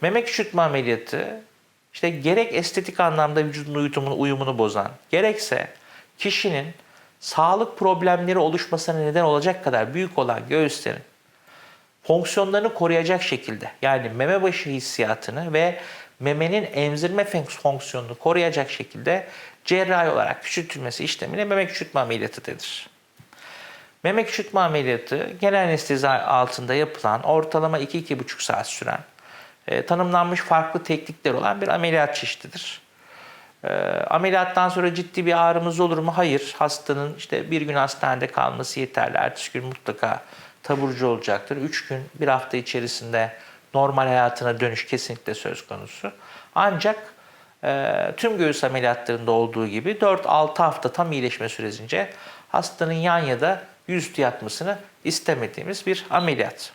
Meme küçültme ameliyatı işte gerek estetik anlamda vücudun uyutumunu, uyumunu bozan, gerekse kişinin sağlık problemleri oluşmasına neden olacak kadar büyük olan göğüslerin fonksiyonlarını koruyacak şekilde yani meme başı hissiyatını ve memenin emzirme fon- fonksiyonunu koruyacak şekilde cerrahi olarak küçültülmesi işlemine meme küçültme ameliyatı denir. Meme küçültme ameliyatı genel anestezi altında yapılan ortalama 2-2,5 saat süren e, tanımlanmış farklı teknikler olan bir ameliyat çeşididir. E, ameliyattan sonra ciddi bir ağrımız olur mu? Hayır. Hastanın işte bir gün hastanede kalması yeterli. Ertesi gün mutlaka taburcu olacaktır. Üç gün, bir hafta içerisinde normal hayatına dönüş kesinlikle söz konusu. Ancak e, tüm göğüs ameliyatlarında olduğu gibi 4-6 hafta tam iyileşme sürecince hastanın yan ya da yüzüstü yatmasını istemediğimiz bir ameliyat.